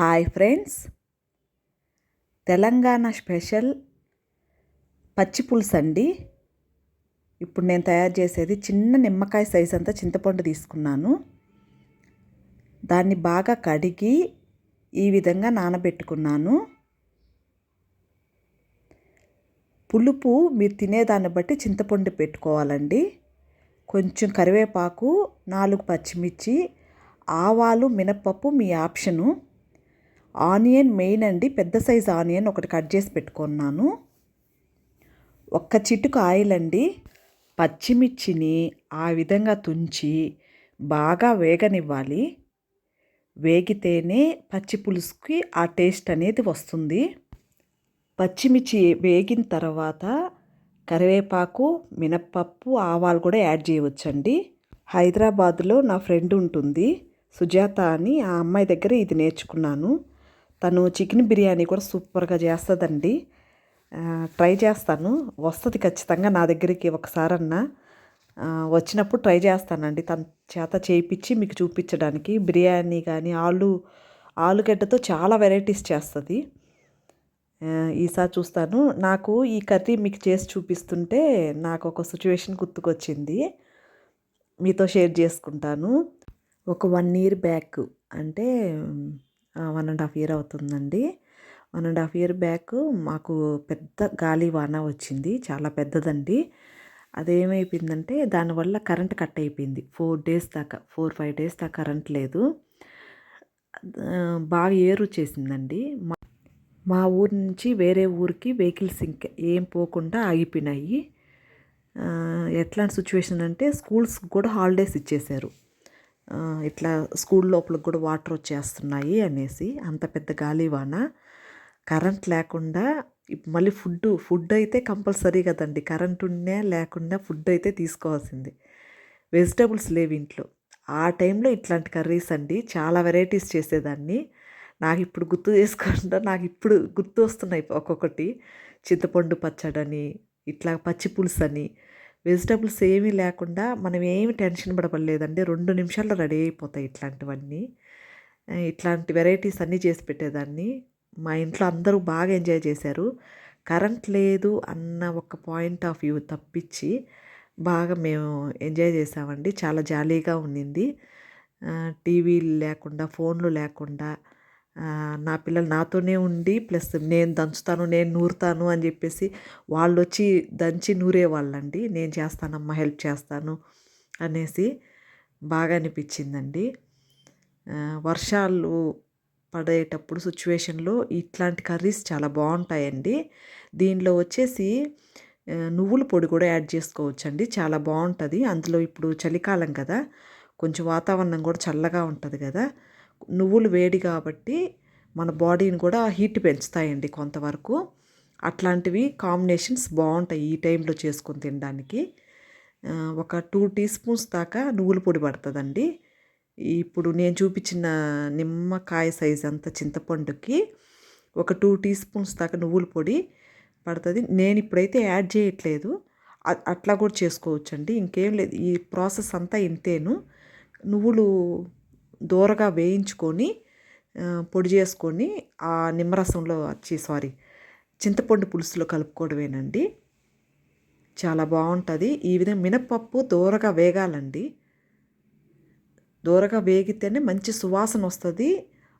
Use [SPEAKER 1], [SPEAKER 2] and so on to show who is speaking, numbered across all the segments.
[SPEAKER 1] Hi friends. Telangana special పచ్చి పులుసు అండి. ఇప్పుడు నేను తయారు చేసేది చిన్న నిమ్మకాయ సైజ్ అంతా చింతపండు తీసుకున్నాను. దాన్ని బాగా కడిగి ఈ విధంగా నానబెట్టుకున్నాను. పులుపు మీరు తినేదాన్ని బట్టి చింతపండు పెట్టుకోవాలండి. కొంచెం కరివేపాకు నాలుగు పచ్చిమిర్చి ఆవాలు మినప్పప్పు మీ ఆప్షను. ఆనియన్ మెయిన్ అండి పెద్ద సైజు ఆనియన్ ఒకటి కట్ చేసి పెట్టుకున్నాను. ఒక్క చిటుకు ఆయిల్ అండి. పచ్చిమిర్చిని ఆ విధంగా తుంచి బాగా వేగనివ్వాలి. వేగితేనే పచ్చి పులుసుకి ఆ టేస్ట్ అనేది వస్తుంది. పచ్చిమిర్చి వేగిన తర్వాత కరివేపాకు మినప్పప్పు ఆవాలు కూడా యాడ్ చేయవచ్చండి. హైదరాబాద్లో నా ఫ్రెండ్ ఉంటుంది సుజాత అని ఆ అమ్మాయి దగ్గర ఇది నేర్చుకున్నాను. తను చికెన్ బిర్యానీ కూడా సూపర్గా చేస్తుందండి. ట్రై చేస్తాను. వస్తుంది ఖచ్చితంగా నా దగ్గరికి ఒకసారన్నా. వచ్చినప్పుడు ట్రై చేస్తానండి. తన చేత చేయించి మీకు చూపించడానికి. బిర్యానీ కానీ ఆలు ఆలుగడ్డతో చాలా వెరైటీస్ చేస్తుంది. ఈసారి చూస్తాను. నాకు ఈ కర్రీ మీకు చేసి చూపిస్తుంటే నాకు ఒక సిచ్యువేషన్ గుర్తుకొచ్చింది. మీతో షేర్ చేసుకుంటాను. ఒక వన్ ఇయర్ బ్యాక్ అంటే వన్ అండ్ హాఫ్ ఇయర్ అవుతుందండి. One and half year back మాకు పెద్ద గాలి వాన వచ్చింది చాలా పెద్దదండి. అదేమైపోయిందంటే దానివల్ల కరెంట్ కట్ అయిపోయింది. ఫోర్ డేస్ దాకా ఫోర్ ఫైవ్ డేస్ దాకా కరెంట్ లేదు. బాగా ఏరు చేసిందండి మా ఊరు నుంచి వేరే ఊరికి వెహికల్స్ ఇంకా ఏం పోకుండా ఆగిపోయినాయి. ఎట్లాంటి సిచ్యువేషన్ అంటే స్కూల్స్ కూడా హాలిడేస్ ఇచ్చేశారు ఇట్లా స్కూల్ లోపలికి కూడా వాటర్ వచ్చేస్తున్నాయి అనేసి అంత పెద్ద గాలివాన. కరెంట్ లేకుండా మళ్ళీ ఫుడ్ ఫుడ్ అయితే కంపల్సరీ కదండి. కరెంట్ ఉన్నా లేకుండా ఫుడ్ అయితే తీసుకోవాల్సింది. వెజిటబుల్స్ లేవు ఇంట్లో. ఆ టైంలో ఇట్లాంటి కర్రీస్ అండి చాలా వెరైటీస్ చేసేదాన్ని. నాకు ఇప్పుడు గుర్తు చేసుకుంటా నాకు ఇప్పుడు గుర్తు వస్తున్నాయి ఒక్కొక్కటి. చింతపండు పచ్చడని ఇట్లా పచ్చి పులుసు అని వెజిటబుల్స్ ఏమీ లేకుండా మనం ఏమి టెన్షన్ పడపలేదండి రెండు నిమిషాల్లో రెడీ అయిపోతాయి ఇట్లాంటివన్నీ. ఇట్లాంటి వెరైటీస్ అన్నీ చేసి పెట్టేదాన్ని. మా ఇంట్లో అందరూ బాగా ఎంజాయ్ చేశారు. కరెంట్ లేదు అన్న ఒక పాయింట్ ఆఫ్ వ్యూ తప్పించి బాగా మేము ఎంజాయ్ చేసామండి. చాలా జాలీగా ఉండింది. టీవీలు లేకుండా ఫోన్లు లేకుండా నా పిల్లలు నాతోనే ఉండి ప్లస్ నేను దంచుతాను నేను నూరుతాను అని చెప్పేసి వాళ్ళు వచ్చి దంచి నూరేవాళ్ళండి నేను చేస్తానమ్మా హెల్ప్ చేస్తాను అనేసి బాగా అనిపించిందండి. వర్షాలు పడేటప్పుడు సిచ్యువేషన్లో ఇట్లాంటి కర్రీస్ చాలా బాగుంటాయండి. దీనిలో వచ్చేసి నువ్వుల పొడి కూడా యాడ్ చేసుకోవచ్చండి. చాలా బాగుంటుంది. అందులో ఇప్పుడు చలికాలం కదా కొంచెం వాతావరణం కూడా చల్లగా ఉంటుంది కదా. నువ్వులు వేడి కాబట్టి మన బాడీని కూడా హీట్ పెంచుతాయండి కొంతవరకు. అట్లాంటివి కాంబినేషన్స్ బాగుంటాయి ఈ టైంలో చేసుకొని తినడానికి. ఒక టూ టీ స్పూన్స్ దాకా నువ్వుల పొడి పడుతుందండి. ఇప్పుడు నేను చూపించిన నిమ్మకాయ సైజ్ అంత చింతపండుకి ఒక టూ టీ స్పూన్స్ దాకా నువ్వుల పొడి పడుతుంది. నేను ఇప్పుడైతే యాడ్ చేయట్లేదు. అట్లా కూడా చేసుకోవచ్చండి. ఇంకేం లేదు. ఈ ప్రాసెస్ అంతా ఇంతేను. నువ్వులు దూరగా వేయించుకొని పొడి చేసుకొని ఆ నిమ్మరసంలో వచ్చి సారీ చింతపండు పులుసులో కలుపుకోవడమేనండి. చాలా బాగుంటుంది. ఈ విధంగా మినపప్పు దూరగా వేగాలండి. దూరగా వేగితేనే మంచి సువాసన వస్తుంది.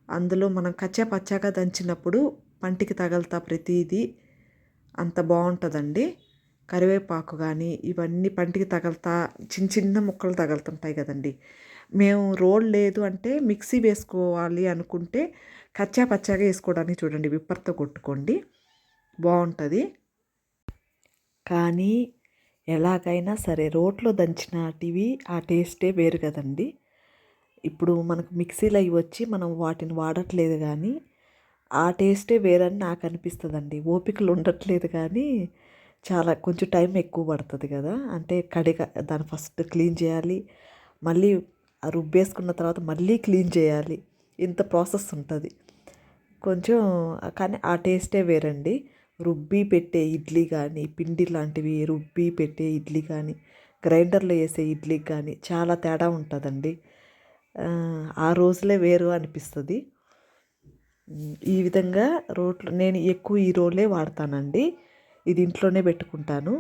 [SPEAKER 1] అందులో మనం కచ్చా పచ్చాగా దంచినప్పుడు పంటికి తగలుతా ప్రతిదీ అంత బాగుంటుందండి. కరివేపాకు కానీ ఇవన్నీ పంటికి తగలుతా చిన్న చిన్న ముక్కలు తగులుతుంటాయి కదండి. మేము రోల్ లేదు అంటే మిక్సీ వేసుకోవాలి అనుకుంటే కచ్చా పచ్చాగా వేసుకోవడానికి చూడండి విప్పర్తో కొట్టుకోండి. బాగుంటుంది. కానీ ఎలాగైనా సరే రోట్లో దంచినటివి ఆ టేస్టే వేరు కదండి. ఇప్పుడు మనకు మిక్సీలు అవి వచ్చి మనం వాటిని వాడట్లేదు కానీ ఆ టేస్టే వేరని నాకు అనిపిస్తుందండి. ఓపికలు ఉండట్లేదు కానీ చాలా కొంచెం టైం ఎక్కువ పడుతుంది కదా. అంటే కడిగ దాన్ని ఫస్ట్ క్లీన్ చేయాలి. మళ్ళీ రుబ్బేసుకున్న తర్వాత మళ్ళీ క్లీన్ చేయాలి. ఇంత ప్రాసెస్ ఉంటుంది. కొంచెం కానీ ఆ టేస్టే వేరండి. రుబ్బి పెట్టే ఇడ్లీ కానీ పిండి లాంటివి రుబ్బి పెట్టే ఇడ్లీ కానీ గ్రైండర్లో వేసే ఇడ్లీ కానీ చాలా తేడా ఉంటుందండి. ఆ రోజులే వేరు అనిపిస్తుంది. ఈ విధంగా రోట్లు నేను ఎక్కువ ఈ రోలే వాడతానండి. ఇది ఇంట్లోనే పెట్టుకుంటాను.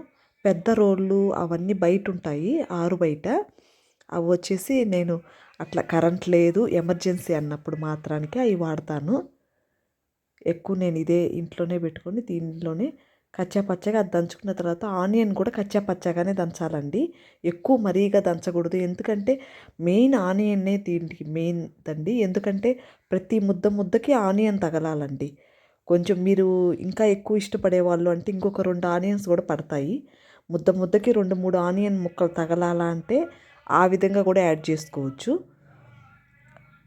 [SPEAKER 1] పెద్ద రోళ్ళు అవన్నీ బయట ఉంటాయి ఆరు బయట. అవి వచ్చేసి నేను అట్లా కరెంట్ లేదు ఎమర్జెన్సీ అన్నప్పుడు మాత్రానికి అవి వాడతాను. ఎక్కువ నేను ఇదే ఇంట్లోనే పెట్టుకొని దీంట్లోనే కచ్చా పచ్చగా అది దంచుకున్న తర్వాత ఆనియన్ కూడా కచ్చా పచ్చగానే దంచాలండి. ఎక్కువ మరీగా దంచకూడదు. ఎందుకంటే మెయిన్ ఆనియన్నే దీనికి మెయిన్ దండి. ఎందుకంటే ప్రతి ముద్ద ముద్దకి ఆనియన్ తగలాలండి. కొంచెం మీరు ఇంకా ఎక్కువ ఇష్టపడే వాళ్ళు అంటే ఇంకొక రెండు ఆనియన్స్ కూడా పడతాయి. ముద్ద ముద్దకి రెండు మూడు ఆనియన్ ముక్కలు తగలాలా అంటే ఆ విధంగా కూడా యాడ్ చేసుకోవచ్చు.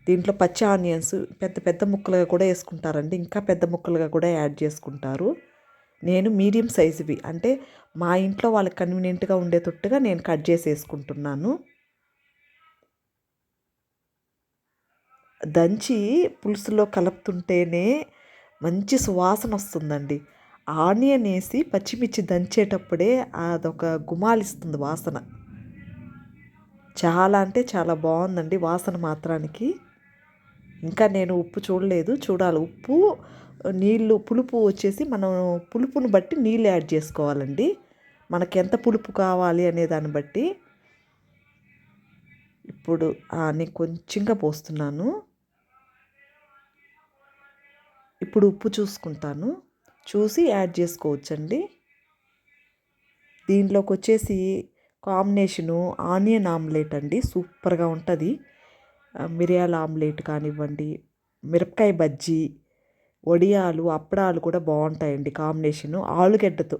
[SPEAKER 1] దీంట్లో పచ్చి ఆనియన్స్ పెద్ద పెద్ద ముక్కలుగా కూడా వేసుకుంటారండి. ఇంకా పెద్ద ముక్కలుగా కూడా యాడ్ చేసుకుంటారు. నేను మీడియం సైజువి అంటే మా ఇంట్లో వాళ్ళకి కన్వీనియంట్గా ఉండేటట్టుగా నేను కట్ చేసి వేసుకుంటున్నాను. దంచి పులుసులో కలుపుతుంటేనే మంచి సువాసన వస్తుందండి. ఆనియన్ వేసి పచ్చిమిర్చి దంచేటప్పుడే అదొక గుమాలిస్తుంది వాసన. చాలా అంటే చాలా బాగుందండి వాసన మాత్రానికి. ఇంకా నేను ఉప్పు చూడలేదు చూడాలి. ఉప్పు నీళ్ళు పులుపు వచ్చేసి మనం పులుపును బట్టి నీళ్ళు యాడ్ చేసుకోవాలండి. మనకి ఎంత పులుపు కావాలి అనే దాన్ని బట్టి. ఇప్పుడు నేను కొంచెంగా పోస్తున్నాను. ఇప్పుడు ఉప్పు చూసుకుంటాను. చూసి యాడ్ చేసుకోవచ్చండి. దీంట్లోకి వచ్చేసి కాంబినేషను ఆనియన్ ఆమ్లెట్ అండి సూపర్గా ఉంటుంది. మిరియాల ఆమ్లెట్ కానివ్వండి మిరపకాయ బజ్జీ వడియాలు అప్పడాలు కూడా బాగుంటాయండి కాంబినేషను. ఆలుగడ్డతో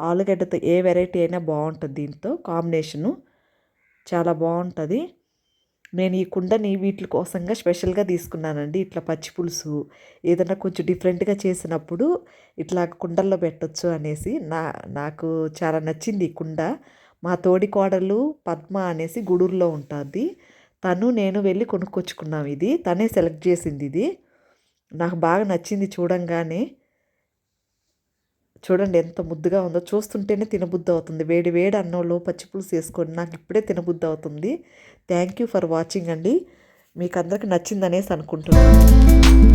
[SPEAKER 1] ఆలుగడ్డతో ఏ వెరైటీ అయినా బాగుంటుంది దీంతో కాంబినేషను. చాలా బాగుంటుంది. నేను ఈ కుండని వీటి కోసంగా స్పెషల్గా తీసుకున్నానండి. ఇట్లా పచ్చి పులుసు ఏదైనా కొంచెం డిఫరెంట్గా చేసినప్పుడు ఇట్లా కుండల్లో పెట్టచ్చు అనేసి నా నాకు చాలా నచ్చింది ఈ కుండ. మా తోడి కోడలు పద్మ అనేసి గూడూరులో ఉంటుంది. తను నేను వెళ్ళి కొనుక్కొచ్చుకున్నాం ఇది. తనే సెలెక్ట్ చేసింది ఇది. నాకు బాగా నచ్చింది చూడంగానే. చూడండి ఎంత ముద్దుగా ఉందో. చూస్తుంటేనే తినబుద్ధి అవుతుంది. వేడి వేడి అన్నంలో పచ్చిపులుసు వేసుకొని నాకు ఇప్పుడే తినబుద్ధి అవుతుంది. థ్యాంక్ యూ ఫర్ వాచింగ్ అండి. మీకు అందరికి నచ్చిందనేసి అనుకుంటున్నాను.